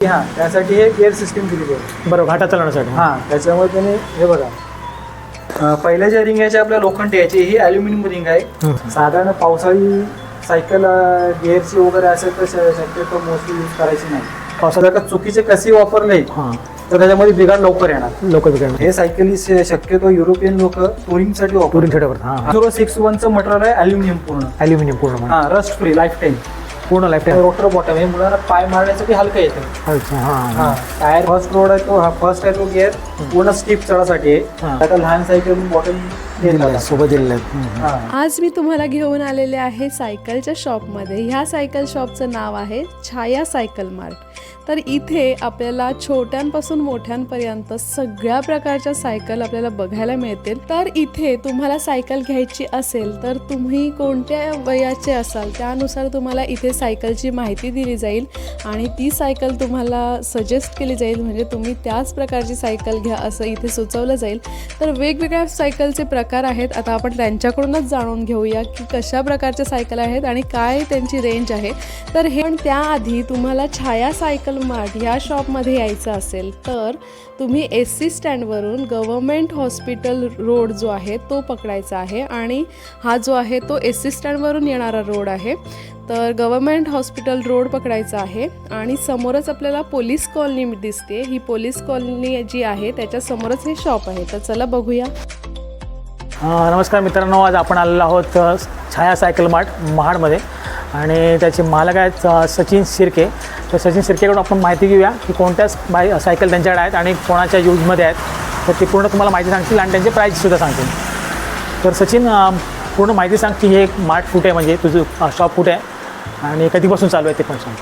हा त्यासाठी हे गिअर सिस्टीम दिलेली आहे. बरोबर घाटा चालवण्यासाठी. हा त्याच्यामुळे त्याने हे बघा. अं, पहिल्या ज्या रिंग याच्या आपल्या लोखंड याची ही अल्युमिनियम रिंग आहे. साधारण पावसाळी सायकल गिअरची वगैरे असेल तर श- शक्यतो मोस्टली यूज करायची नाही. पावसाळ्यात का चुकीचे कसे वापरले हां. तर त्याच्यामध्ये बिघाड लवकर येणार. लोक बिघडणार हे सायकली श- शक्यतो युरोपियन लोक टुरिंगसाठी टुरिंग हां. हां झिरो सिक्स वनचं मटेरियल आहे अल्युमिनियम पूर्ण. ॲल्युमिनियम पूर्ण हा. रस्ट फ्री लाईफ टाईम पूर्ण लाईफ टाईम रोटर बॉटम हे मुलांना पाय मारण्यासाठी हलकं येतं. अच्छा हां हा. टायर फर्स्ट रोड आहे तो हा फर्स्ट आहे तो गिअर पूर्ण स्टीप चढासाठी हा. आहे आता लहान सायकल आहे, सोबत दिलेलं आहे. हा. आज मी तुम्हाला घेऊन आलेले आहे सायकलच्या शॉपमध्ये ह्या सायकल शॉपचं नाव आहे छाया सायकल मार्ट. तर इथे आपल्याला छोट्यांपासून मोठ्यांपर्यंत सगळ्या प्रकारच्या सायकल आपल्याला बघायला मिळतील. तर इथे तुम्हाला सायकल घ्यायची असेल तर तुम्ही कोणत्या वयाचे असाल त्यानुसार तुम्हाला इथे सायकलची माहिती दिली जाईल आणि ती सायकल तुम्हाला सजेस्ट केली जाईल म्हणजे तुम्ही त्याच प्रकारची सायकल घ्या असं इथे सुचवलं जाईल. तर वेगवेगळ्या सायकलचे प्रकार आहेत आता आपण त्यांच्याकडूनच जाणून घेऊया की कशा प्रकारच्या सायकल आहेत आणि काय त्यांची रेंज आहे. तर हे पण त्याआधी तुम्हाला छाया सायकल मार्ट ह्या शॉपमध्ये यायचं असेल तर तुम्ही एस सी स्टँडवरून गव्हर्मेंट हॉस्पिटल रोड जो आहे तो पकडायचा आहे आणि हा जो आहे तो एस सी स्टँडवरून येणारा रोड आहे. तर गव्हर्मेंट हॉस्पिटल रोड पकडायचा आहे आणि समोरच आपल्याला पोलीस कॉलनी दिसते. ही पोलीस कॉलनी जी आहे त्याच्यासमोरच हे शॉप आहे. तर चला बघूया. नमस्कार मित्रांनो आज आपण आलेलो आहोत छाया सायकल मार्ट महाडमध्ये. आणि त्याचे मालक आहेत सचिन शिर्के. तर सचिन शिर्केकडून आपण माहिती घेऊया की कोणत्या बाय सायकल त्यांच्याकडे आहेत आणि कोणाच्या यूजमध्ये आहेत. तर ते पूर्ण तुम्हाला माहिती सांगतील आणि त्यांचे प्राईजसुद्धा सांगतील. तर सचिन पूर्ण माहिती सांग की हे मार्ट कुठे आहे म्हणजे तुझं शॉप कुठे आहे. आणि कधीपासून चालू आहे ते पण सांग.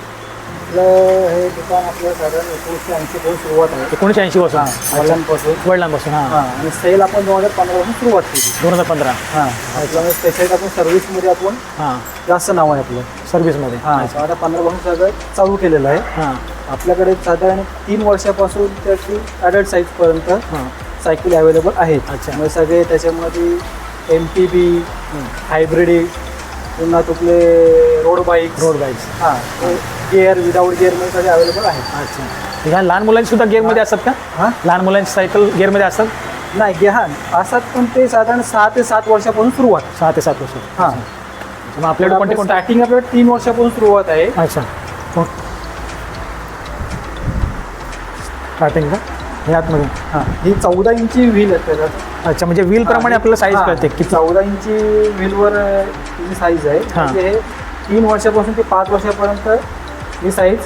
आपलं हे दुकान आपलं साधारण एकोणीसशे ऐंशी पासून सुरुवात आहे. एकोणीसशे ऐंशी पासून हा वडिलांपासून. वडिलांपासून हां. हा आणि सेल आपण दोन हजार पंधरा पासून सुरुवात केली. दोन हजार पंधरा. हा त्याच्यामुळे स्पेशल आपण सर्व्हिसमध्ये आपण हां. जास्त नाव आहे आपलं. सर्व्हिसमध्ये हा आता पंधरा पासून सगळं चालू केलेलं आहे. हां. आपल्याकडे साधारण तीन वर्षापासून त्याची ॲडल्ट साईजपर्यंत हां. सायकल अवेलेबल आहेत. अच्छा. मग सगळे त्याच्यामध्ये एम टी बी हायब्रिड पुन्हा तुपले रोड बाईक रोड बाईक्स हां गिअर विदाऊट गिअरमध्ये सगळे अवेलेबल आहेत. अच्छा. ह्या लहान मुलांची सुद्धा गेअरमध्ये असतात का? हां? लहान मुलांची सायकल गेअरमध्ये असतात? नाही गे हां असतात पण ते साधारण सहा ते सात वर्षापासून सुरुवात सहा ते सात वर्ष हां. मग आपल्याकडे कोणते कोणते? स्टार्टिंग आपल्याकडे तीन वर्षापासून सुरुवात आहे. अच्छा. स्टार्टिंग का? हे आतमध्ये. हां ही चौदा इंची व्हील आहे त्याच्यात. अच्छा म्हणजे व्हील प्रमाणे आपल्याला साईज हां, कळते किती? चौदा इंची व्हीलवर ही साईज आहे. हां. म्हणजे हे तीन वर्षापासून ते पाच वर्षापर्यंत ही साईज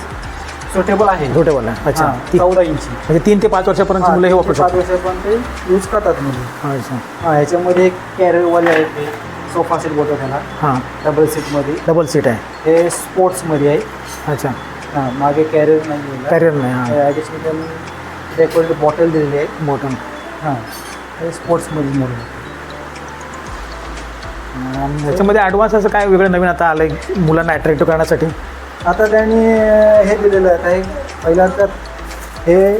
सुटेबल आहे. रोटेबल आहे. अच्छा. ती- चौदा इंची म्हणजे तीन ते पाच वर्षापर्यंत मुलं हे वापरू शकतात. वर्षापर्यंत यूज करतात मुली. अच्छा. हां ह्याच्यामध्ये कॅरियरवाले आहेत ते. सोफा सेट बोलतो त्याला. हां. डबल सीटमध्ये डबल सीट आहे. हे स्पोर्ट्समध्ये आहे. अच्छा. हां मागे कॅरियर नाही कॅरियर नाही हां. डेकोरेटिव्ह बॉटल दिलेली आहे. बॉटम हां हे स्पोर्ट्समध्ये म्हणून याच्यामध्ये ॲडव्हान्स असं काय वेगळं नवीन आता आलं आहे मुलांना अट्रॅक्टिव्ह करण्यासाठी? आता त्यांनी हे दिलेलं आहे. आता हे पहिला तर हे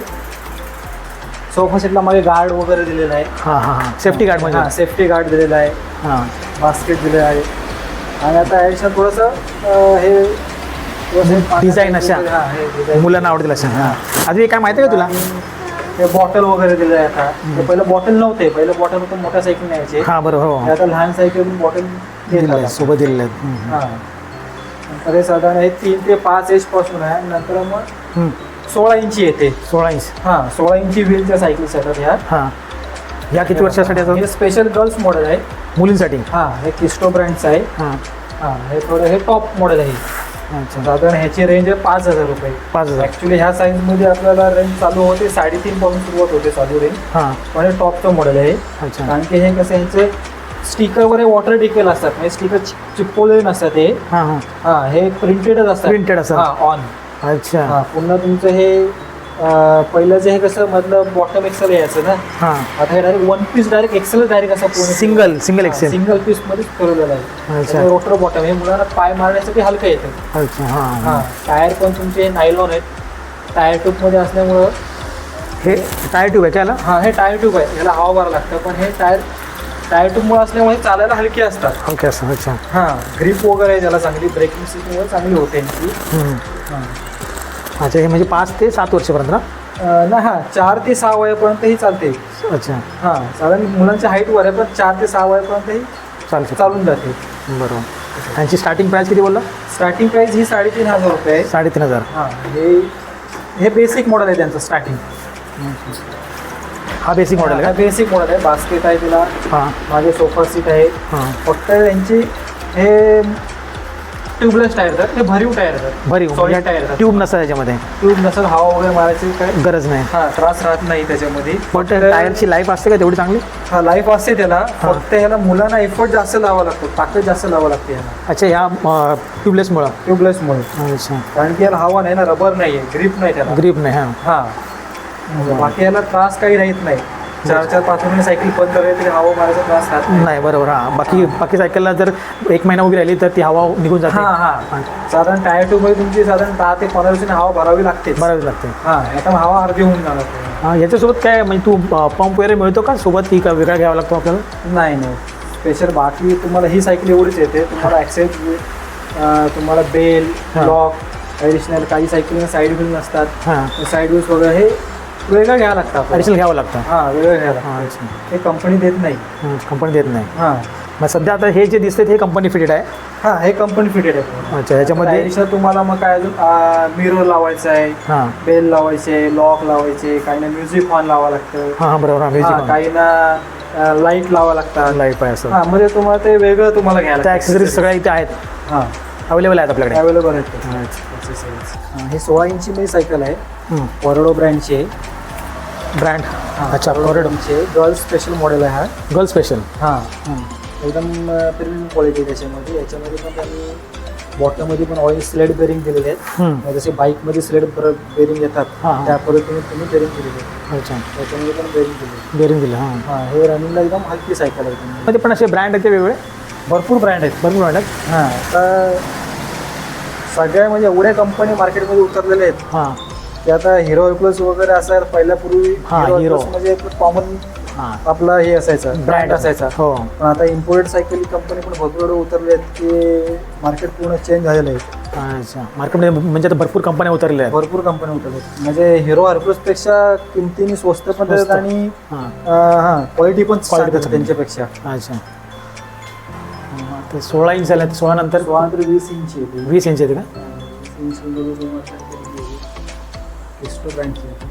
सोफा सेटला मागे गार्ड वगैरे दिलेलं आहे. हां हां हां. सेफ्टी गार्ड म्हणजे हां सेफ्टी गार्ड दिलेला आहे. हां. बास्केट दिलेलं आहे. आणि आता ॲडिशनल थोडंसं अं, हे थोडंसं Design अशा. हां, हे design. मुलांना आवडतील असं हां. आधी काय माहिती आहे का तुला? आणि हे बॉटल वगैरे दिलं आहे आता. ते पहिलं बॉटल नव्हते. पहिलं बॉटल होतं मोठ्या सायकल न्यायचे हां बरं हो. आता लहान सायकल बॉटल आहे सोबत दिलेलं आहे. हम्म. हां. हे साधारण हे तीन ते पाच एजपासून आहे. नंतर मग हम्म. सोळा इंची येते. सोळा इंच हां सोळा इंची व्हीलच्या सायकल्स येतात ह्या. हां. या किती वर्षासाठी हे असं स्पेशल गर्ल्स मॉडेल आहे. मुलींसाठी? हां हे किस्टो ब्रँडचं आहे. हां. हां हे थोडं हे टॉप मॉडेल आहे. अच्छा. साधारण ह्याची रेंज आहे पाच हजार रुपये. पाच हजार. ॲक्च्युली ह्या साईजमध्ये आपल्याला रेंज चालू होते साडेतीन पासून सुरुवात होते चालू रेंज हां. पण हे टॉपचं मॉडेल आहे. अच्छा. कारण की हे कसं यांचे स्टिकर वगैरे वॉटर डिकेल असतात म्हणजे स्टिकर चिपकवलेले नसतात हे. हां हां. हां हे प्रिंटेडच असतात. Printed असतात. हां ऑन अच्छा. हां पुन्हा तुमचं हे अं, पहिलं जे हे कसं मधलं बॉटम एक्सेल यायचं ना? हां. आता हे direct one piece direct axle direct असं पूर्ण single single axle single piece मध्येच ठरवलेलं आहे. रोटर बॉटम हे मुलांना पाय मारण्यासाठी हलकं येतं. अच्छा हां हां. हां टायर पण तुमचे नायलॉन आहेत. टायर ट्यूबमध्ये असल्यामुळं हे टायर ट्यूब आहे त्याला? हां हे टायर ट्यूब आहे. याला हवा भरा लागतं. पण हे टायर टायर ट्यूबमुळे असल्यामुळे चालायला हलकी असतात. ओके असं अच्छा. हां ग्रीप वगैरे आहे त्याला चांगली ब्रेकिंग सिस्टम वगैरे चांगली होते यांची. हम्म. हां. अच्छा हे म्हणजे पाच ते सात वर्षापर्यंत ना? अं, नाही हां चार ते सहा वयापर्यंत ही चालते. अच्छा. हां साधारण मुलांच्या हाईटवर आहे पण चार ते सहा वयापर्यंत ही चालतं चालून जाते. बरोबर. त्यांची स्टार्टिंग प्राईस किती बोलला? स्टार्टिंग प्राईस ही साडेतीन हजार रुपये आहे. साडेतीन हजार. हां हे हे बेसिक मॉडेल आहे त्यांचं स्टार्टिंग हा बेसिक मॉडेल आहे बेसिक मॉडेल आहे. बास्केट आहे तिला. हां. मागे सोफा सीट आहे. हां. फक्त त्यांची हे ट्यूबलेस टायर आहेत हे भरीव टायर बरी Solid tire आहेत. ट्यूब नसतं त्याच्यामध्ये ट्यूब नसेल हवा वगैरे मारायची काय गरज नाही. हा त्रास राहत नाही त्याच्यामध्ये. पण टायरची लाईफ असते का तेवढी चांगली? हा लाईफ असते त्याला. फक्त ह्याला मुलांना एफर्ट जास्त लावा लागतो. ताकद जास्त लावा लागते ह्याला. अच्छा ह्या ट्यूबलेसमुळं ट्यूबलेसमुळे अच्छा. कारण की याला हवा नाही ना रबर नाही आहे ग्रीप नाही त्याला. ग्रीप नाही हां. हा. बाकी याला त्रास काही राहत नाही. चार चार पाच महिने सायकल बंद करायला तरी हवा मारायचा त्रास राहत नाही. बरोबर हां. बाकी बाकी सायकलला जर एक महिना उभी राहिली तर ती हवा निघून जाते. हा हा. साधारण टायर ट्यूबमध्ये तुमची साधारण दहा ते पंधरा दिवसांनी हवा भरावी लागते बरावी लागते. हा आता हवा अर्धी होऊन जाणार. ते. हां याच्यासोबत काय म्हणजे तू पंप वगैरे मिळतो का सोबत? की का वेगळा घ्यावा लागतो आपल्याला? नाही नाही. स्पेशल बाकी तुम्हाला ही सायकल एवढीच येते. तुम्हाला ॲक्सेस तुम्हाला बेल. लॉक ॲडिशनल काही सायकल साईड व्हील नसतात. हां. साईड व्हील्स वगैरे हे वेगळं घ्यावं लागतं आपल्याला. ॲडिशनल घ्यावं लागतं. हां वेगळं घ्यावं लागतं. हां हे कंपनी देत नाही. कंपनी देत नाही. हां. मग सध्या आता हे जे दिसते हे कंपनी फिटेड आहे? हां हे कंपनी फिटेड आहे. अच्छा ह्याच्यामध्ये ॲडिशनल तुम्हाला मग काय अजून? मिरर लावायचं आहे. हां. बेल लावायचे लॉक लावायचे काही ना म्युझिक ऑन लावा लागतं. हां हां बरोबर हां हां, म्युझिक काही ना लाइट लावा लागतात. लाइट आहे असं. हां म्हणजे तुम्हाला ते वेगळं तुम्हाला घ्यायला त्या ॲक्सेसरीज सगळ्या इथे आहेत. हां. अवेलेबल आहेत आपल्याकडे. अवेलेबल आहेत. ते. अच्छा Accessories. हां, हे सोळा इंची मध्ये सायकल आहे. हम्म. वॉरडो ब्रँडची आहे. ब्रँड. अच्छा वॉरडो कॉरिडो ब्रँडची आहे गर्ल स्पेशल मॉडेल आहे हा. गर्ल स्पेशल हां एकदम प्रीमियम क्वालिटी त्याच्यामध्ये याच्यामध्ये पण त्यांनी बॉटममध्ये पण ऑइल स्लेड बेरिंग दिलेले आहेत. म्हणजे जसे बाईकमध्ये स्लेड बेरिंग येतात. त्या पद्धतीने तुम्ही बेरिंग दिलेले आहेत. अच्छा. त्याच्यामध्ये पण बेरिंग दिलेले बेरिंग दिलं हां. हां हे रनिंगला एकदम हलकी सायकल आहे मध्ये पण असे ब्रँड आहेत ते वेगळे भरपूर ब्रँड आहेत. भरपूर ब्रँड आहेत? हां तर सगळ्या म्हणजे एवढ्या कंपनी मार्केटमध्ये उतरलेल्या आहेत. हां. की आता हिरो प्लस वगैरे असायला पहिल्या पूर्वी हां, Hero Hero. Plus म्हणजे कॉमन हां. आपला हे असायचं ब्रँड असायचा. हो. पण आता इम्पोर्टेड सायकल कंपनी पण भरपूर उतरले आहेत की मार्केट पूर्ण चेंज झालेलं आहे. अच्छा. मार्केटमध्ये म्हणजे आता भरपूर कंपन्या उतरलेल्या आहेत. भरपूर कंपनी उतरले आहेत. म्हणजे हिरो हरप्लसपेक्षा किमतीने स्वस्त पण स्वस्त. देतात आणि हां. हां क्वालिटी पण Quality चांगली पण त्यांच्यापेक्षा. अच्छा. ते सोळा इंच झाले सोळा नंतर सोळा नंतर वीस इंची येते. वीस इंच येते का? वीस इंच वगैरे जेव्हा असेल तरी येते. Extra brand ची येते.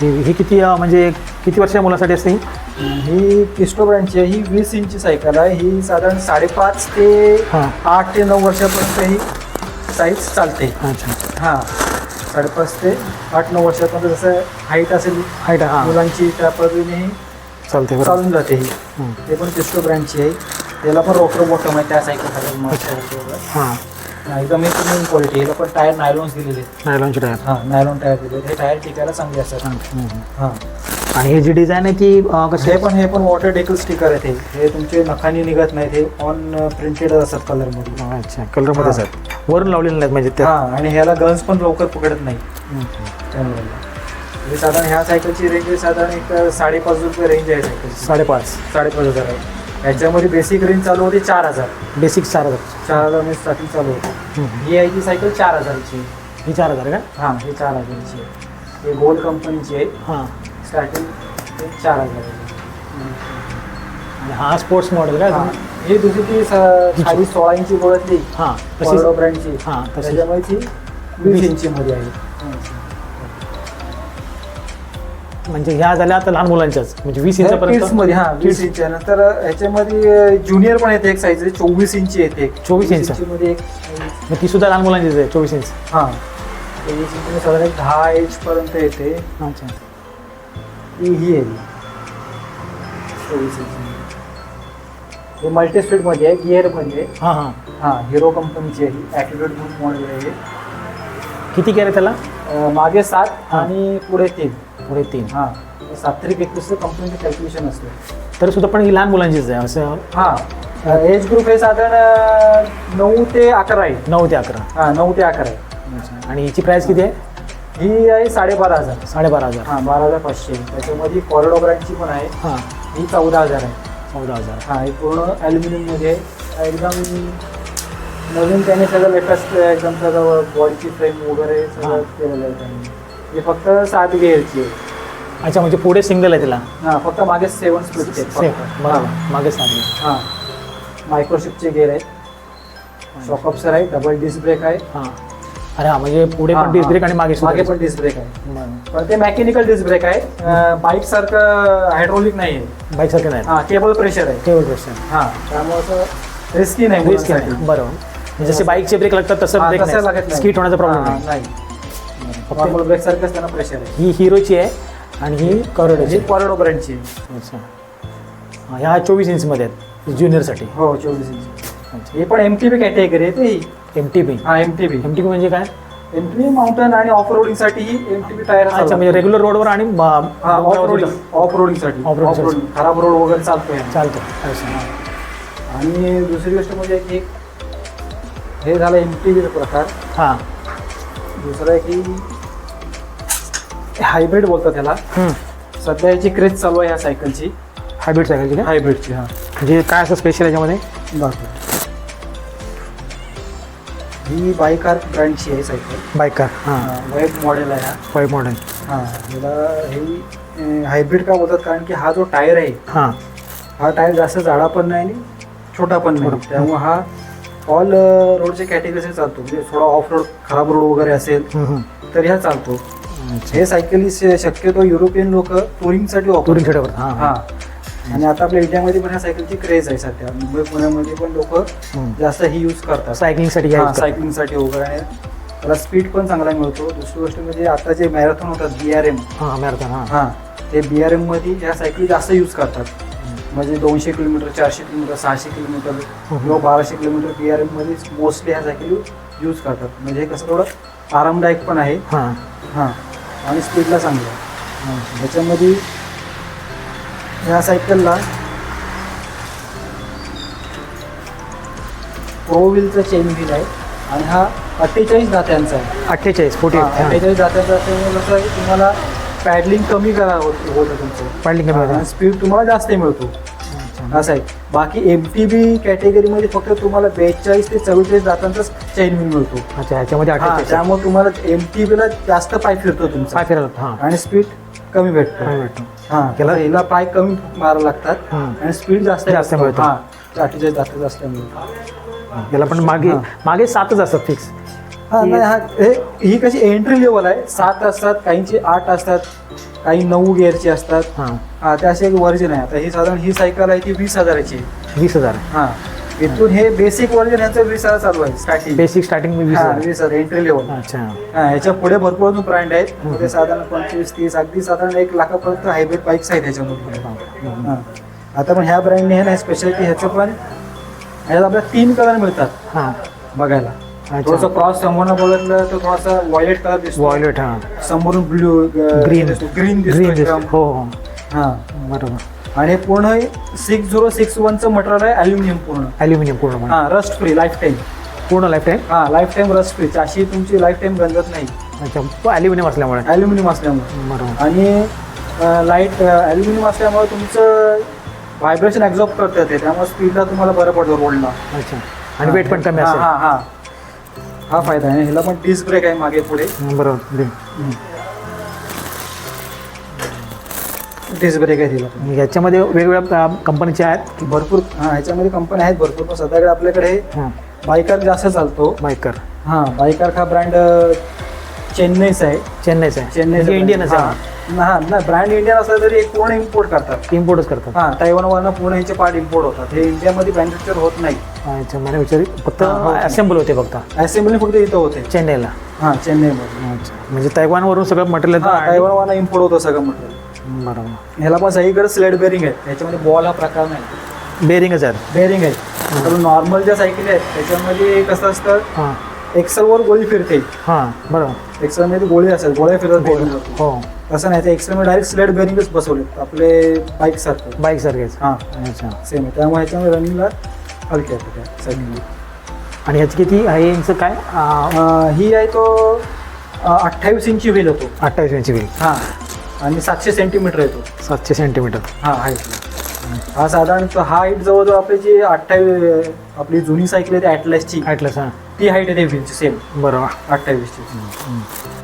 ही ही किती अं, म्हणजे किती वर्षाच्या मुलासाठी असते ही? ही पिस्टो ब्रँडची आहे. ही वीस इंची सायकल आहे. ही साधारण साडेपाच ते हां. आठ ते नऊ वर्षापर्यंत ही साईज चालते. अच्छा. हां. साडेपाच ते आठ नऊ वर्षापर्यंत जसं हाईट असेल हाईट हां. मुलांची त्या पद्धतीने चालते चालून जाते ही. हं. ते पण पिस्टो ब्रँडची आहे. त्याला पण रोटर बॉटम आहे त्या सायकल हां. एकदम एक क्वालिटी याला पण टायर नायलॉन्स दिलेले नायलॉनचे टायर हां नायलॉन टायर दिलेले आहेत. हे टायर टिकायला चांगले असतात. हां. आणि हे जी डिझाईन आहे ती कशी हे पण हे पण वॉटर डेकल स्टिकर आहेत हे. हे तुमचे नखानी निघत नाहीत. हे ऑन प्रिंटेड असतात कलरमध्ये अच्छा कलरमध्येच आहेत वरून लावलेले नाहीत म्हणजे हां आणि ह्याला गन्स पण लवकर पकडत नाही त्यामुळे. साधारण ह्या सायकलची रेंज आहे. साधारण एक साडेपाच रुपये रेंज आहे साडेपाच. साडेपाच हजार आहे. याच्यामध्ये बेसिक रेंज चालू होती चार हजार. बेसिक चार हजार. चार हजार म्हणजे स्टार्टिंग चालू होती. ही आहे ती सायकल चार हजारची. आहे. ही चार हजार का? हां ही चार हजारची. आहे ही गोल्ड कंपनीची आहे. हां. स्टार्टिंग ते चार हजार. आणि हा स्पोर्ट्स मॉडेल का? हां. ही दुसरी ती स- खाली सोळा इंची बघतली हां ब्रँडची हां तशीच त्याच्यामुळे ती वीस इंची मध्ये आहे. म्हणजे ह्या झाल्या आता लहान मुलांच्याच. म्हणजे वीस इंचापर्यंत? मध्ये हा वीस इंच. नंतर ह्याच्यामध्ये ज्युनियर पण येते एक साईज चोवीस इंची येते. 24 इंच. मध्ये एक मग ती सुद्धा लहान मुलांचीच आहे चोवीस इंच. हा. चोवीस इंच साधारण दहा एज पर्यंत येते. अच्छा. ती ही आहे. चोवीस इंच हे मल्टी स्पीडमध्ये आहे गिअरमध्ये. आहे. हां. हां हा हिरो कंपनीची आहे. ॲटिट्यूड मॉडेल आहे. किती केलं त्याला? अं, मागे सात. आणि पुढे तीन. पुढे तीन. हा. सात तरी एकवीस कंपनीचं कॅल्क्युलेशन असतं. तरी सुद्धा पण ही लहान मुलांचीच आहे असं. हा. एज ग्रुप हे साधारण अं, नऊ ते अकरा आहे. नऊ ते अकरा. हा नऊ ते अकरा आहे. आणि हिची प्राईस किती आहे? ही आहे साडेबारा हजार. साडेबारा हजार. हा बारा हजार पाचशे त्याच्यामध्ये कॉरिडो ब्रँडची पण आहे. हां. ही चौदा हजार आहे. चौदा हजार. हा हे पूर्ण ॲल्युमिनियममध्ये आहे. एकदम नवीन त्याने सगळं लेटेस्ट एकदम सगळं बॉडीची फ्रेम वगैरे सगळं. केलेलं आहे त्यांनी. हे फक्त सात गेअरची आहे. अच्छा म्हणजे पुढे सिंगल आहे तिला? हा फक्त मागे सेवन स्पीडचे सेम बरोबर. मागे सांगली हां. मायक्रोशिपचे गेअर आहेत. शॉकअप्सर आहे डबल डिस्क ब्रेक आहे. हां. अरे हा म्हणजे पुढे हा, पण डिस्क. ब्रेक आणि मागे मागे पण डिस्क ब्रेक आहे. पण पण ते मेकॅनिकल डिस्क ब्रेक आहे. बाईक सारखं हायड्रोलिक नाही आहे. बाईक सारखे नाही. हा केबल प्रेशर आहे. केवळ क्वेश्चन हा त्यामुळे असं रिस्की नाही रिस्क मुलांसाठी. बरोबर. म्हणजे जसे बाईकचे ब्रेक लागतात तसं ब्रेक नाही. स्कीट होण्याचा प्रॉब्लेम नाही. ब्रेक सारखंच त्यांना प्रेशर आहे. ही हिरोची आहे आणि ही करोडची ही कॉरिडो ब्रँडची अच्छा. ह्या चोवीस इंचमध्ये आहेत ज्युनियरसाठी. हो चोवीस इंच. हे पण एम टी बी कॅटेगरी आहे ते. एम टी बी हा M T B M T B म्हणजे काय? एम टी बी माउंटन आणि ऑफ रोडिंगसाठी ही एम टी बी टायर अच्छा म्हणजे रेग्युलर रोडवर आणि ऑफ रोडिंग ऑफ रोडिंगसाठी Off roading ऑफ. रोडिंग खराब रोड वगैरे चालतोय. चालतं अच्छा. आणि दुसरी गोष्ट म्हणजे की हे झालं एम टी बीचा प्रकार. हां. दुसरं आहे की हायब्रिड बोलतात त्याला. सध्या याची क्रेज चालू आहे या सायकलची हायब्रिड सायकलची काय हायब्रिडची हा. म्हणजे काय असं स्पेशल याच्यामध्ये? दाखव ही बायकार ब्रँडची आहे सायकल बाईक कार हां वाईट मॉडेल आहे हा. फाईव्ह मॉडेल हा ह्याला हे हायब्रिड का बोलतात? कारण की हा जो टायर आहे हां. हा टायर जास्त जाडा पण नाही आणि छोटा पण नाही. त्यामुळे हा ऑल रोडच्या कॅटेगरीचे चालतो. म्हणजे थोडा ऑफ रोड खराब रोड वगैरे असेल. तर ह्या चालतो. हे सायकली शक्यतो युरोपियन लोक टुरिंगसाठी शेटावर हां आणि आता आपल्या इंडियामध्ये पण ह्या सायकलची क्रेज आहे सध्या. मुंबई पुण्यामध्ये पण लोक. जास्त ही यूज करतात. सायकलिंगसाठी सायकलिंगसाठी वगैरे. त्याला स्पीड पण चांगला मिळतो. दुसरी गोष्ट म्हणजे आता जे मॅरेथॉन होतात बी आर एम हां मॅरेथॉन हां. ते बी आर एममध्ये ह्या सायकली जास्त यूज करतात. म्हणजे दोनशे किलोमीटर चारशे किलोमीटर सहाशे किलोमीटर किंवा बाराशे किलोमीटर बी आर एममध्ये मोस्टली ह्या सायकली यूज करतात. म्हणजे हे कसं थोडं आरामदायक पण आहे. हां. हां. आणि स्पीडला चांगलं. आहे ह्याच्यामध्ये ह्या सायकलला प्रो व्हीलचा चेन व्हील आहे आणि हा अठ्ठेचाळीस दात्यांचा आहे. अठ्ठेचाळीस फोर्टी हा, अठ्ठेचाळीस दात्यांचा असल्यामुळे कसं आहे तुम्हाला पॅडलिंग कमी करा होत होतं तुमचं. पॅडलिंग कमी होतं. स्पीड तुम्हाला जास्त मिळतो. असं आहे. बाकी एम टी बी कॅटेगरीमध्ये फक्त तुम्हाला बेचाळीस ते चव्वेचाळीस दातांचाच चेन मिळतो. अच्छा ह्याच्यामध्ये हा, अठ्ठेचाळीस. त्यामुळे तुम्हाला एम टी बीला जास्त पाय फिरतो तुमचा. काय फिरायला हां. आणि स्पीड कमी भेटतो. हा त्याला- त्याला हिला पाय कमी मारा लागतात. हम्म. आणि स्पीड जास्त जास्त. मिळतो. हा अठ्ठेचाळीस जास्त जास्त मिळतो. याला पण मागे हां. मागे सातच असतात फिक्स हा नाही हा हे- ही कशी एंट्री लेवल आहे. सात असतात काहींची आठ असतात काही नऊ गिअरची असतात. हां. हा ते असे एक वर्जन आहे. आता ही साधारण ही सायकल आहे ती वीस हजाराची. आहे. वीस हजार. हा. इथून हे बेसिक वर्जन यांचं वीस हजार चालू आहे स्टार्टिंग बेसिक स्टार्टिंग वीस हा हजार. वीस हजार एंट्री लेवल अच्छा. हा याच्यापुढे भरपूर अजून ब्रँड आहेत. मध्ये साधारण पंचवीस तीस अगदी साधारण एक लाखापर्यंत हायब्रिड बाईक्स आहेत त्याच्यामध्ये हा. आता पण ह्या ब्रँडने हे नाही स्पेशालिटी ह्याचं पण. ह्याच्यात आपल्याला तीन कलर मिळतात. हां. बघायला. थोडंसं क्रॉस समोरनं बघितलं तर थोडासा व्हायलेट कलर दिसतो. वॉयलेट हां. समोरून ब्ल्यू ग्रीन ग्रीन ग्रीन दिसतो एकदम. हो हो. हा. बरोबर. आणि पूर्ण सिक्स झिरो सिक्स वनचं मटेरियल आहे अल्युमिनियम पूर्ण. ॲल्युमिनियम पूर्ण हा रस्ट फ्री लाईफ टाईम पूर्ण लाईफ टाईम हा लाईफ टाईम रस्ट फ्री अशी तुमची लाईफ टाईम गंजत नाही. अच्छा ॲल्युमिनियम असल्यामुळे. अल्युमिनियम असल्यामुळे. बरोबर. आणि लाइट अल्युमिनियम असल्यामुळे तुमचं व्हायब्रेशन एक्झॉर्ब करतं ते. त्यामुळे स्पीडला तुम्हाला बरं पडतं रोडला अच्छा. आणि वेट पण कमी असेल. हा हा. हा फायदा आहे. ह्याला पण डिस्क ब्रेक आहे मागे पुढे. बरोबर. डिस्क ब्रेक आहे तिला पण. याच्यामध्ये वेगवेगळ्या कंपनीचे आहेत? भरपूर हा ह्याच्यामध्ये कंपन्या आहेत भरपूर पण सध्याकडे आपल्याकडे बायकार जास्त चालतो. बायकर हा बायकार हा ब्रँड चेन्नईचा आहे. चेन्नईचं आहे. चेन्नई म्हणजे इंडियनच आहे हा. नाही ब्रँड इंडियन असला तरी एक पूर्ण इम्पोर्ट करतात. इम्पोर्टच करतात. हा तायवानवरनं पूर्ण ह्याचे पार्ट इम्पोर्ट होतात. हे इंडियामध्ये मॅन्युफॅक्चर होत नाही. अच्छा मला विचारी फक्त हां, हो. असेंबल होते फक्त. असेंब्ली फक्त इथं होते. चेन्नईला. हा चेन्नईमध्ये. अच्छा. म्हणजे तैवानवरून सगळं मटेरियल हा येतं तायवानवाला इम्पोर्ट होतं सगळं म्हटलं बरोबर. ह्याला पण सगळीकडे स्लेड बेरिंग आहे त्याच्यामध्ये बॉल हा प्रकार नाही. बेरिंगच आहेत बेरिंग आहे. नॉर्मल ज्या सायकली आहेत त्याच्यामध्ये कसं असतं? हां. एक्सेलवर गोळी फिरते. हां बरोबर. एक्सेलमध्ये गोळी असतात गोळ्या फिरत बेरिंग हो. तसं नाही ते एक्सेलमध्ये डायरेक्ट स्लेड बेरिंगच बसवले आपले बाईक सारखं. बाईक सारखेच. हां. अच्छा. सेम आहे. त्यामुळे ह्याच्यामध्ये रनिंगला आणि ह्याची किती? आहे यांचं काय? अं, ही आहे तो अठ्ठावीस इंची व्हील होतो. अठ्ठावीस इंची व्हील. हां. आणि सातशे सेंटीमीटर येतो सातशे सेंटीमीटर. हां आहे. हा साधारण हा हाईट जवळजवळ आपली जी अठ्ठावीस आपली जुनी सायकल आहे ॲटलसची. ॲटलस हां. ती हाईट आहे व्हीलची सेम. बरोबर. अठ्ठावीसची.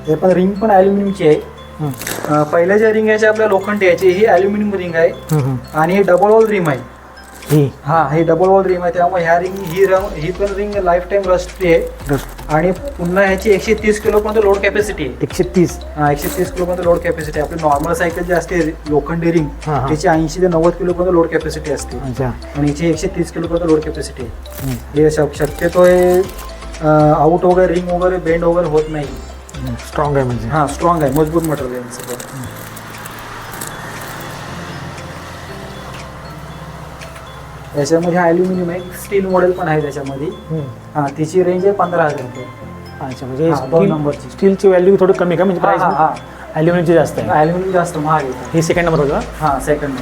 ते पण रिंग पण ॲल्युमिनियमची आहे. हं. अं, पहिल्या ज्या रिंग आहे आपल्या लोखंडी याची ही ॲल्युमिनियम रिंग आहे. हं, हं. आणि ही डबल वॉल रिंग आहे. ही हा ही डबल वॉल रिंग आहे. त्यामुळे ह्या रिंग ही रंग ही पण रिंग लाईफ टाईम रस्टची आहे आणि पुन्हा ह्याची एकशे तीस किलोपर्यंत लोड कॅपॅसिटी आहे. एकशे तीस. हा एकशे तीस किलोपर्यंत लोड कॅपॅसिटी आपली नॉर्मल सायकल जी असते लोखंडी रिंग. त्याची ऐंशी ते नव्वद किलोपर्यंत लोड कॅपॅसिटी असते. आणि याची एकशे तीस किलोपर्यंत लोड कॅपॅसिटी आहे. हं. शक- शक्यतो हे आउट वगैरे रिंग वगैरे बेंड वगैरे होत नाही. स्ट्रॉंग आहे म्हणजे. हा स्ट्रॉंग आहे. मजबूत मटेरियल आहे यांचं पण. याच्यामध्ये हा ॲल्युमिनियम आहे स्टील मॉडेल पण आहे त्याच्यामध्ये. हं. तिची रेंज आहे पंधरा हजार रुपये. अच्छा म्हणजे हा, दोन स्टील नंबरची. स्टीलची व्हॅल्यू थोडी कमी का? म्हणजे हा, हा. प्राईस ॲल्युमिनियमची जास्त आहे. ॲल्युमिनियम जास्त महाग आहे. ही सेकंड नंबर होतं हा सेकंड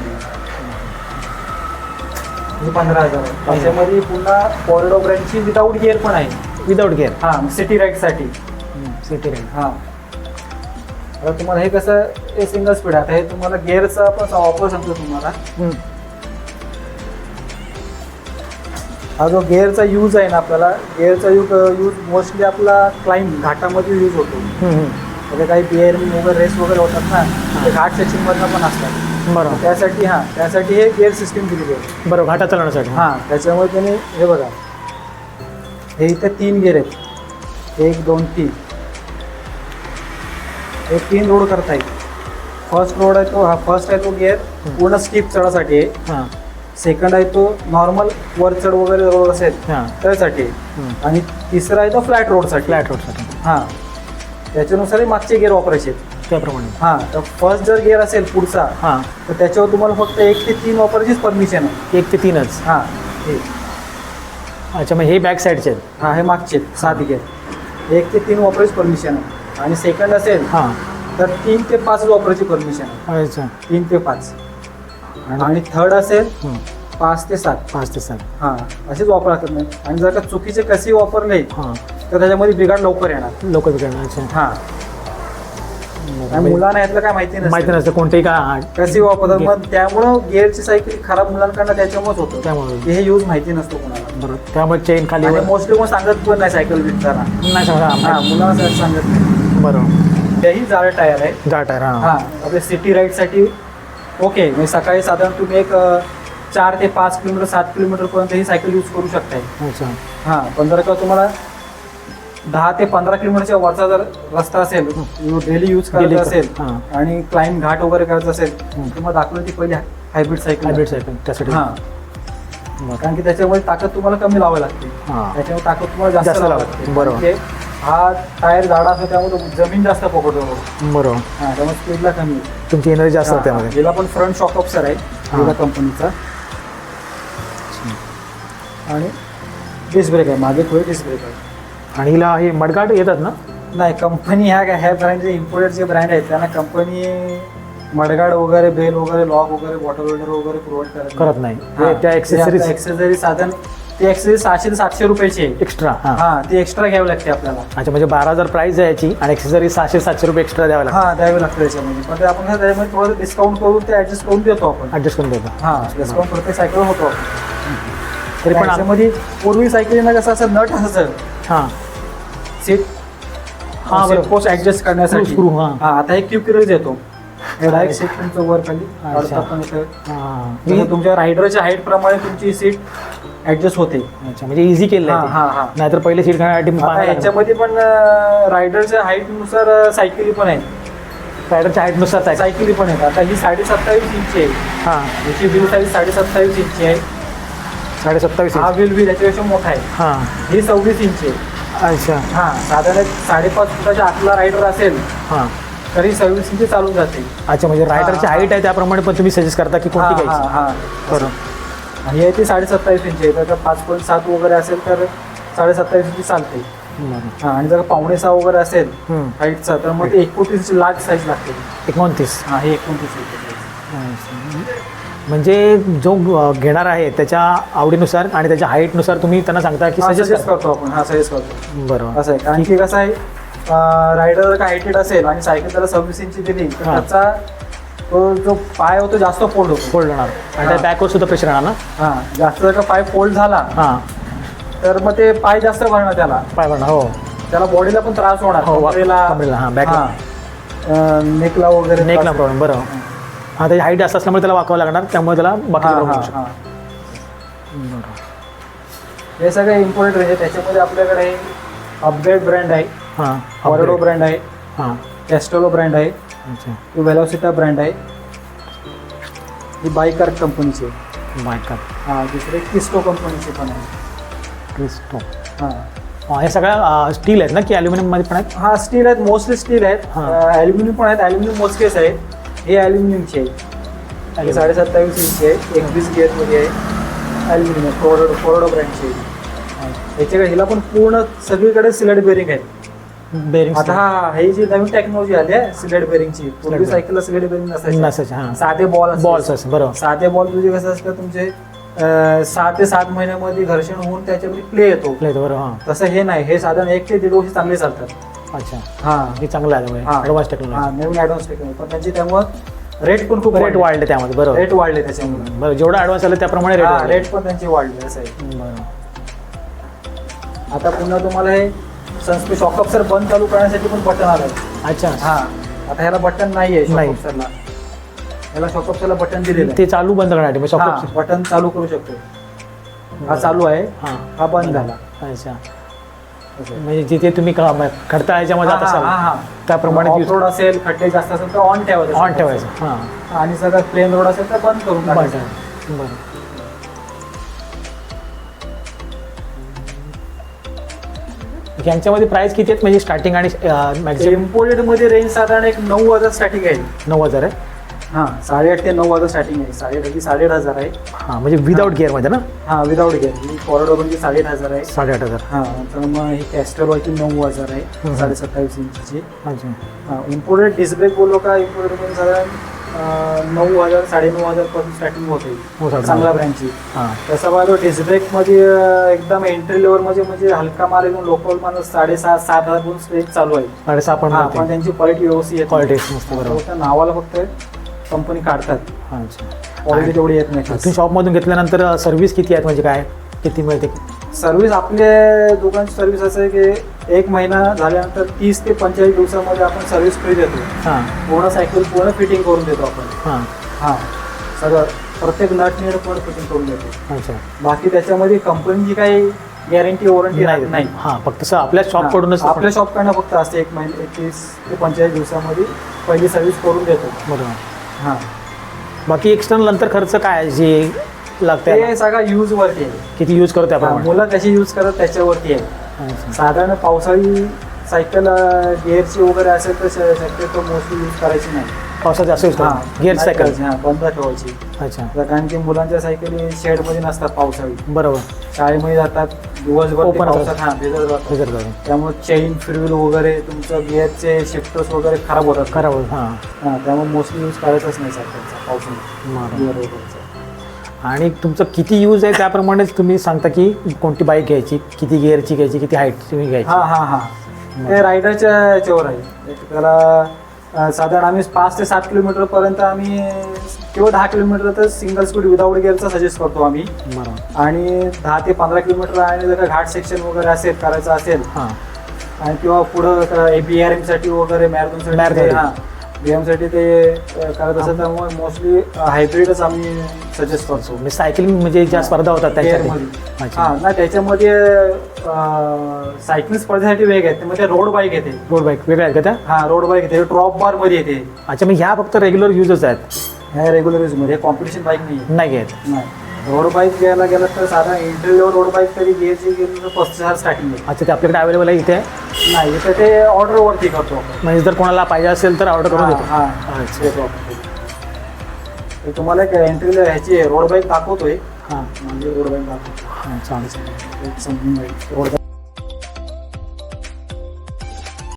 ही पंधरा हजार. आहे त्याच्यामध्ये पुन्हा कॉरिडो ब्रँडची विदाऊट गिअर पण आहे. विदाऊट गिअर हा सिटी राईडसाठी सिटी रेंट हा. आता तुम्हाला हे कसं हे सिंगल स्पीड आता हे तुम्हाला गिअरचा पण वापर सांगतो तुम्हाला. हा जो गिअरचा यूज आहे ना आपल्याला गिअरचा यूज यूज मोस्टली आपला क्लाइंब घाटामध्ये यूज होतो. म्हणजे काही बिअरिंग वगैरे रेस वगैरे होतात ना ते घाट सेक्शनमधनं पण असतात. बरोबर. त्यासाठी हां त्यासाठी हे गिअर सिस्टीम दिलेली आहे. बरोबर घाटा चालवण्यासाठी. हां त्याच्यामुळे त्याने हे बघा. हे इथे तीन गिअर आहेत. एक दोन तीन. हे तीन रोड करता येईल फर्स्ट रोड आहे तो हा फर्स्ट आहे तो गिअर पूर्ण स्टिप चढासाठी आहे. हां. सेकंड आहे तो नॉर्मल वर चढ वगैरे रोड असेल हां. त्यासाठी. आणि तिसरा आहे तो फ्लॅट रोडसाठी. फ्लॅट रोडसाठी. हां. त्याच्यानुसारही मागचे गिअर वापरायचे आहेत. त्याप्रमाणे. हां तर फर्स्ट जर गिअर असेल पुढचा हां. तर त्याच्यावर तुम्हाला फक्त एक ते तीन वापरायचीच परमिशन आहे. एक ते तीनच? हां. हे. अच्छा मग हे बॅक साईडचे आहेत. हां हे मागचे सात गिअर एक ते तीन वापरायची परमिशन आहे. आणि सेकंड असेल हां. तर तीन ते पाच वापरायची परमिशन आहे. अच्छा. तीन ते पाच. आणि थर्ड असेल. पाच ते सात. पाच ते सात. हां असेच वापर लागत नाही आणि जर का चुकीचे कसे वापरले हां. तर त्याच्यामध्ये बिघाड लवकर येणार. लोक बिघडणार अच्छा. हां. आणि मुलांना यातलं काय माहिती माहिती नसतं कोणतेही का कशी वापरतात मग त्यामुळं गिअरची सायकल खराब मुलांकडनं त्याच्यामुळेच होतं. त्यामुळे. हे यूज माहिती नसतो कोणाला. बरोबर. त्यामुळे चेन खाली आणि मोस्टली मग सांगत पण नाही सायकल विकताना. नाही सांगा हा. मुलांना सांगत नाही. बरोबर. तेही जाड टायर आहे. जाट आहे हां. हा आपल्या सिटी राईडसाठी ओके म्हणजे सकाळी साधारण तुम्ही एक अ, चार ते पाच किलोमीटर सात किलोमीटर पर्यंत ही सायकल यूज करू शकताय. अच्छा. हा पण जर का तुम्हाला दहा ते पंधरा किलोमीटरच्या वरचा जर रस्ता असेल डेली यूज Daily करायचा कर- असेल हा. आणि क्लाइंब घाट वगैरे करायचं असेल हम्म. तर मग दाखवलं ती पहिली हायब्रिड सायकल हायब्रिड सायकल त्यासाठी. हा. बरं. कारण की त्याच्यामुळे ताकद तुम्हाला कमी लावावी लागते. हां. त्याच्यामुळे ताकद तुम्हाला जास्त जास्त लावावी लावावी लागते. बरोबर. की हा टायर जाडा असतो त्यामुळे जमीन जास्त पकडतो बरोबर. हा त्यामुळे स्पीडला कमी. तुमची एनर्जी जास्त हा, असते त्यामध्ये. हिला पण फ्रंट शॉक ऑप्सर आहे कंपनीचा आणि डिस्क ब्रेक आहे मागे थोडी डिस्क ब्रेक आहे आणि हिला हे मडगाट येतात ना? नाही कंपनी ह्या काय ह्या ब्रँडचे इम्पोर्टेड जे ब्रँड आहेत त्यांना कंपनी मडगाड वगैरे बेल वगैरे लॉक वगैरे बॉटल होल्डर वगैरे प्रोव्हाइड करत करत नाही. हे त्या एक्सेसरीज एक्सेसरी साधन ती एक्सेसरी सहाशे ते सातशे रुपयाची आहे. एक्स्ट्रा हां. हा ती एक्स्ट्रा घ्यावी लागते आपल्याला. अच्छा म्हणजे बारा हजार प्राईस आहे याची आणि एक्सेसरी सहाशे सातशे रुपये एक्स्ट्रा द्यावे लागतात. हा द्यावी लागते त्याच्यामध्ये पण ते आपण त्याच्यामध्ये थोडं डिस्काउंट करून ते ऍडजस्ट करून देतो आपण. ऍडजस्ट करून देतो. हा डिस्काउंट प्रत्येक सायकल होतो तरी पण आम- त्याच्यामध्ये पूर्वी सायकलींना कसं असं नट असायचं हां. सीट हा, बरोबर. पोस्ट ऍडजस्ट करण्यासाठी. Screw, screw, हा. हा आता एक क्यू किरज येतो डायरेक्ट सीट तुमचं वर खाली. अच्छा. काढता पण येतं. हां. जसं तुमच्या रायडरच्या हाईट प्रमाणे तुमची सीट ऍडजस्ट होते. अच्छा म्हणजे इझी केलं हा, आहे हा, हा. नाहीतर पहिले सीट आता. याच्यामध्ये पण रायडरच्या हाईटनुसार सायकली पण आहेत. रायडरच्या हाईटनुसार आहे सायकली. पण आहेत. आता ही साडे सत्तावीस इंची आहे. हां. याची व्हील साईज साडे सत्तावीस इंची आहे. साडे सत्तावीस हा व्हील व्हील याच्यापेक्षा मोठा आहे. हां. ही सव्वीस इंची आहे. अच्छा. हा साधारण एक साडेपाच फुटाच्या आतला रायडर असेल हां. तरी सव्वीस इंची चालून जाते. अच्छा म्हणजे रायडरची हाईट आहे त्याप्रमाणे पण तुम्ही सजेस्ट करता की कोणती हा, घ्यायची. हा, हा. आणि हे ती साडे सत्तावीस इंची आहे. तर पाच पॉईंट सात वगैरे असेल तर साडे सत्तावीस इंची चालते. हा आणि जर पावणे सहा वगैरे असेल हम्म. हाईटचा तर मग ते एकोणतीस लार्ज साईज लागते. एकोणतीस. हा हे एकोणतीस इंची म्हणजे जो अ, घेणार आहे त्याच्या आवडीनुसार आणि त्याच्या हाईटनुसार तुम्ही त्यांना सांगता की सजेस्ट सजेस्ट करतो आपण. हा सजेस्ट करतो. बरोबर असं आहे. कारण की कसं आहे रायडर जर का हायटेड असेल आणि सायकल त्याला सव्वीस इंची दिली तर हा. त्याचा तो जो पाय होतो जास्त फोल्ड होतो. फोल्ड होणार. आणि त्या. बॅकवर सुद्धा प्रेशर येणार ना? हा जास्त जर का पाय फोल्ड झाला हां. तर मग ते पाय जास्त भरणार त्याला. पाय भरणार हो. त्याला बॉडीला पण त्रास होणार. हो, वा- कमरेला हा, back ला. अं, नेकला वगैरे नेकला त्रास- प्रॉब्लेम बरं. हां त्याची हाईट जास्त असल्यामुळे त्याला वाकावं लागणार त्यामुळे त्याला बाकी हा, हा, शकतो. हा. हे सगळे इम्पॉर्टंट रेंज आहे. त्याच्यामध्ये आपल्याकडे अपग्रेड ब्रँड आहे. हां upgrade. ब्रँड आहे. हां. कॅस्टोलो ब्रँड आहे. अच्छा. वेलोसिटा ब्रँड आहे. ही बायकार कंपनीची आहे. बाय का हा दुसरे किस्टो कंपनीची पण आहे. क्रिस्टो हा. हां हे सगळ्या स्टील आहेत ना की ॲल्युमिनियममध्ये पण आहेत? हा स्टील आहेत मोस्टली स्टील आहेत. हा. ॲल्युमिनियम पण आहेत. ॲल्युमिनियम मोजकेस आहेत हे ॲल्युमिनियमचे आहे. हे साडेसत्तावीस इंची आहे. एकवीस गिअरमध्ये आहे. ॲल्युमिनियम कोरडो कोरडो ब्रँडची आहे. याच्याकडे हिला पण पूर्ण सगळीकडे सिलेट बेरिंग आहे बेरिंग आता हा ही जी नवीन टेक्नॉलॉजी आली आहे सिलेट बेरिंगची पूर्वी. सायकलला सिलेट बेरिंग नसायची. नसायचे हां. साधे बॉल बॉल्स असं बरोबर. साधे बॉल तुझे कसं असतं तुमचे अं, सहा ते सात महिन्यामध्ये घर्षण होऊन त्याच्यामध्ये प्ले येतो. प्लेट बरोबर हां. तसं हे नाही हे साधारण एक ते दीड वर्ष चांगले चालतात. अच्छा. हा. हे चांगलं आहे त्यामुळे. हा. ॲडव्हान्स हा टेक्नॉलॉजी नवीन ऍडव्हान्स टेक्नॉलॉजी पण त्यांची त्यामुळे रेट पण खूप रेट वाढले. त्यामध्ये बरोबर. रेट वाढले त्याच्यामुळे. बरं जेवढं ॲडव्हान्स आलं त्याप्रमाणे रेट हा रेट पण त्यांचे वाढले असं आहे. आता पुन्हा तुम्हाला हे सनस्पे शॉकअप्सर बंद चालू करण्यासाठी पण बटन आलं अच्छा. हा. आता ह्याला बटन नाही आहे नाही. शॉकअप्सरला याला शॉकअप्सरला बटन दिलेलं ते चालू बंद करण्यासाठी शॉप बटन चालू करू शकतो. हा चालू आहे. हां. हा बंद झाला. अच्छा. असं. म्हणजे जिथे तुम्ही क- म- खडता याच्यामध्ये हा, हा, हा. त्याप्रमाणे use- रोड असेल खड्डे जास्त असेल तर ऑन ठेवायचं. ऑन ठेवायचं. हां. आणि सगळं प्लेन रोड असेल तर बंद करून टाकायचं. बरं. यांच्यामध्ये प्राइस किती आहेत? म्हणजे स्टार्टिंग आणि मॅक्झिमम इम्पोर्टेडमध्ये रेंज साधारण एक नऊ हजार स्टार्टिंग आहे. नऊ हजार आहे? हा साडेआठ ते नऊ हजार स्टार्टिंग आहे. साडेआठ ही साडेआठ हजार आहे. हां म्हणजे विदाऊट गिअरमध्ये ना? हा विदाऊट गिअर कॉरिडोर म्हणजे साडेआठ हजार आहे. साडेआठ हजार. हा तर मग ही कॅस्टरवरची नऊ हजार आहे. साडे सत्तावीस इंचची. हा इम्पोर्टेड डिस्क ब्रेक बोललो का? इम्पोर्टेड साधारण नऊ हजार साडेनऊ हजारपासून स्टार्टिंग होते. हो. चांगल्या ब्रँडची हां. तसा तो डिस्क ब्रेकमध्ये एकदम एंट्री लेवलमध्ये म्हणजे हलका माल एकदम लोकल माणूस साडेसात सात हजारपासून स्ट्रेच चालू आहे. साडेसहा पण हा, त्यांची क्वालिटी व्यवस्थित. फक्त नावाला फक्त कंपनी काढतात. क्वालिटी तेवढी येत तुम्ही नाही शॉपमधून घेतल्यानंतर सर्व्हिस किती आहेत? म्हणजे काय? किती मिळते? सर्व्हिस आपल्या दुकानची सर्व्हिस असं आहे की एक महिना झाल्यानंतर तीस ते पंचेचाळीस दिवसामध्ये आपण सर्व्हिस फ्री देतो. हां. पूर्ण सायकल पूर्ण फिटिंग करून देतो आपण. हां. हां. सगळं. प्रत्येक नट नीड पूर्ण फिटिंग करून देतो. अच्छा. बाकी त्याच्यामध्ये कंपनीची काही गॅरंटी वॉरंटी नाही. नाही. हां फक्त असं आपल्या शॉपकडूनच आपल्या शॉपकडनं फक्त असते एक महिने एकतीस ते पंचेचाळीस दिवसामध्ये पहिली सर्व्हिस करून देतो. बरोबर. हां. बाकी एक्सटर्नल नंतर खर्च काय आहे? जे लागते ते सगळं यूज वरती आहे. किती यूज करतो त्याप्रमाणे मुलं कशी यूज करत त्याच्यावरती आहे. साधारण पावसाळी सायकल गिअरची वगैरे असेल तर शक्यतो मोस्टली यूज करायची नाही. पावसात जास्त यूज हां, गिअर सायकल हां, बंद ठेवायची. अच्छा. कारण की मुलांच्या सायकली शेडमध्ये नसतात पावसाळी. बरोबर. शाळेमध्ये जातात दिवसभर ते Open पावसात असतात. हां भिजत जातात रिझर्व करून त्यामुळे चेन फ्रीव्हील वगैरे तुमचं गिअरचे शिफ्टर्स वगैरे खराब होतात. खराब होईल हां. हां त्यामुळे मोस्टली यूज करायचंच नाही सायकलचा पावसाळ्यात बरोबर. गिअर वगैरेचा आणि तुमचं किती यूज आहे त्याप्रमाणेच तुम्ही सांगता की कोणती बाईक घ्यायची किती गिअरची घ्यायची किती हाईटची घ्यायची? हां हां हां. ते रायडरच्या याच्यावर आहे. त्याला साधारण आम्ही पाच ते सात किलोमीटर पर्यंत आम्ही किंवा दहा किलोमीटर तर सिंगल स्पीड विदाऊट गिअरचा सजेस्ट करतो आम्ही. बरोबर. आणि दहा ते पंधरा किलोमीटर आणि जर घाट सेक्शन वगैरे असेल करायचं असेल. हां. आणि किंवा पुढं बी आर वगैरे मॅरेथॉनसाठी. हां. बी एमसाठी ते करत असेल त्यामुळे मोस्टली हायब्रिडच आम्ही सजेस्ट करतो. म्हणजे सायकलिंग म्हणजे ज्या स्पर्धा होतात त्याच्यामध्ये अच्छा. हा ना त्याच्यामध्ये सायकलिंग स्पर्धेसाठी वेग आहेत त्यामध्ये रोड बाईक येते. रोड बाईक वेगळ्या आहेत का त्या? हा रोड बाईक येते ड्रॉप बारमध्ये येते. अच्छा मग ह्या फक्त रेग्युलर युजच आहेत. ह्या रेग्युलर यूजमध्ये कॉम्पिटिशन बाईक नाही. नाही घेत नाही. रोड बाईक घ्यायला गेलं तर साधा इंटरव्ह्यू रोड बाईक तरी घ्यायची गेली तर पस्तीस हजार स्टार्टिंग आहे अच्छा ते आपल्याकडे अवेलेबल आहे इथे? नाही इथं ते ऑर्डरवरती करतो आपण. म्हणजे जर कोणाला पाहिजे असेल तर ऑर्डर करून हा, देतो. हा अच्छा. देतो आपण ते. ते तुम्हाला एक एंट्रीला ह्याची रोड बाईक दाखवतोय. हां. म्हणजे रोड बाईक दाखवतो हां चालेल. समजून जाईल रोड